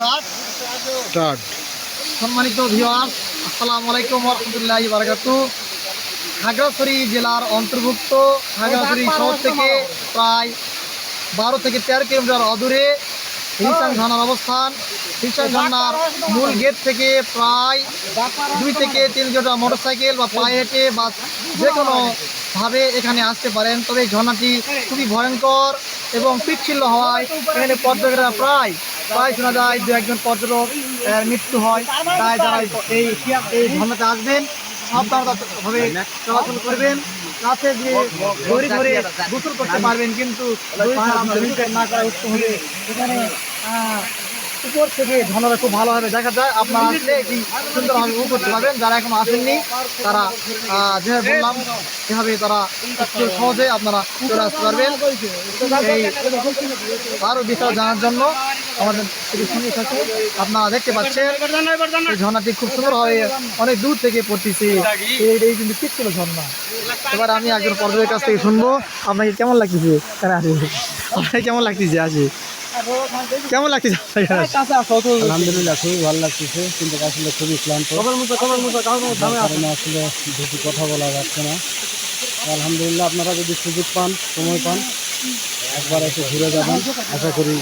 Start. সম্মানিত viewers আসসালামু আলাইকুম রহমতুল্লাহ বারাকাতু। খাগড়াছড়ি জেলার অন্তর্ভুক্ত খাগড়াছড়ি শহর থেকে প্রায় বারো থেকে তেরো কিলোমিটার অদূরে হিংসাং ঝর্ণার অবস্থান। হিংসাং ঝর্ণার মূল গেট থেকে প্রায় দুই থেকে তিন কিলোমিটার মোটরসাইকেল বা পায়ে হেঁটে বা যে কোনো ভাবে এখানে আসতে পারেন। তবে এই ঝর্ণাটি খুবই ভয়ঙ্কর। এবং পিচ্ছিল্য হয় এখানে পর্যটকেরা প্রায় প্রায় শোনা যায় দু একজন পর্যটক মৃত্যু হয়। তাই যারা এই এই ধর্মতে আসবেন, সাবধানতাভাবে চলাচল করবেন। কাছে যে ঘরে ঘরে গোসল করতে পারবেন, কিন্তু না করা উচিত হবে। এখানে উপর থেকে ঝর্ণাটা খুব ভালোভাবে দেখা যায় আপনারা আসলে এটি সুন্দরভাবে উপভোগ করতে পারবেন। যারা এখনও আসেননি, তারা যেভাবে বললাম, সেভাবে তারা একটু সহজে আপনারা চলে আসতে পারবেন। এই আরও বিস্তার জানার জন্য আমাদের সঙ্গে সাথে আপনারা দেখতে পাচ্ছেন, এই ঝর্ণাটি খুব সুন্দরভাবে অনেক দূর থেকে পড়তেছে। এই কিন্তু ঠিক ছিল ঝর্ণা। এবার আমি একজন পর্যটকের কাছ থেকে শুনব, আপনাকে কেমন লাগতেছে? আপনাকে কেমন লাগতেছে? আসি। কেমন লাগছে আলহামদুলিল্লাহ খুবই ভালো লাগতেছে। কিন্তু আসলে খুবই ক্লান্ত। কারণে আসলে বেশি কথা বলা যাচ্ছে না। আলহামদুলিল্লাহ আপনারা যদি সুযোগ পান সময় পান একবার এসে ঘুরে যাবেন। আশা করি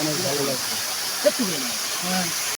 অনেক ভালো লাগবে।